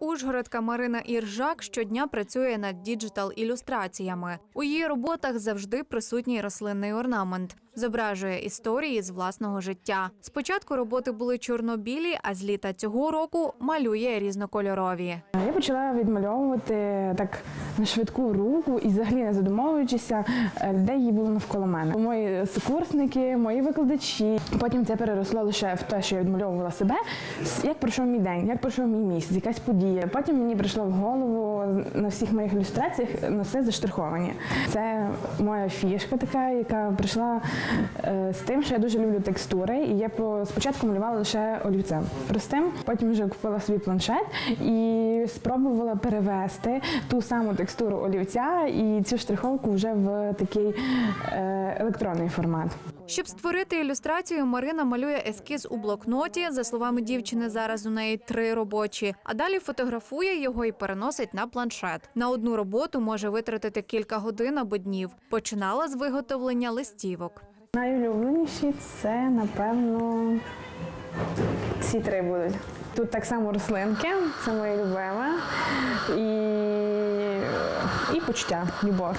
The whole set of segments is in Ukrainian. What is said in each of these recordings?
Ужгородка Марина Іржак щодня працює над діджитал-ілюстраціями. У її роботах завжди присутній рослинний орнамент. Зображує історії з власного життя. Спочатку роботи були чорно-білі, а з літа цього року малює різнокольорові. Почала відмальовувати так на швидку руку і взагалі не задумовуючися, е, людей її було навколо мене. Мої сокурсники, мої викладачі. Потім це переросло лише в те, що я відмальовувала себе. Як пройшов мій день, як пройшов мій місяць, якась подія. Потім мені прийшло в голову на всіх моїх ілюстраціях носи заштриховані. Це моя фішка така, яка прийшла е, з тим, що я дуже люблю текстури. І я спочатку малювала лише олівцем простим. Потім вже купила свій планшет і спробувала перевести ту саму текстуру олівця і цю штриховку вже в такий е, електронний формат. Щоб створити ілюстрацію, Марина малює ескіз у блокноті. За словами дівчини, зараз у неї три робочі. А далі фотографує його і переносить на планшет. На одну роботу може витратити кілька годин або днів. Починала з виготовлення листівок. Найулюбленіші це, напевно, ці три будуть. Тут так само рослинки, це моє любиме. І, і почуття, любов.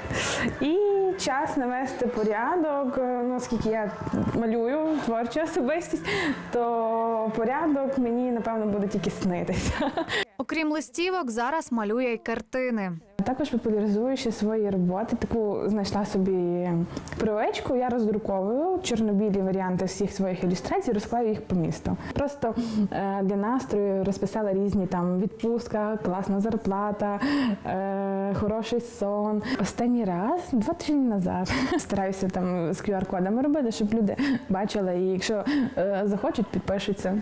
І час навести порядок. Ну, оскільки я малюю творчу особистість, то порядок мені, напевно, буде тільки снитися. Окрім листівок, зараз малює й картини. Також популяризую ще свої роботи. Таку знайшла собі привичку. Я роздруковую чорнобілі варіанти всіх своїх ілюстрацій, розклаю їх по місту. Просто е, для настрою розписала різні там відпустка, класна зарплата, е, хороший сон. Останній раз, два тижні назад, стараюся там з QR-кодами робити, щоб люди бачили, і якщо е, захочуть, підпишуться.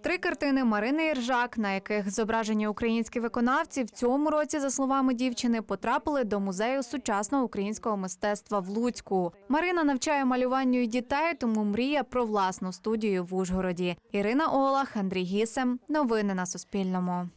Три картини Марини Іржак, на яких зображені українські виконавці, в цьому році, за словами дівчини, потрапили до музею сучасного українського мистецтва в Луцьку. Марина навчає малюванню дітей, тому мріє про власну студію в Ужгороді. Ірина Олах, Андрій Гісем. Новини на Суспільному.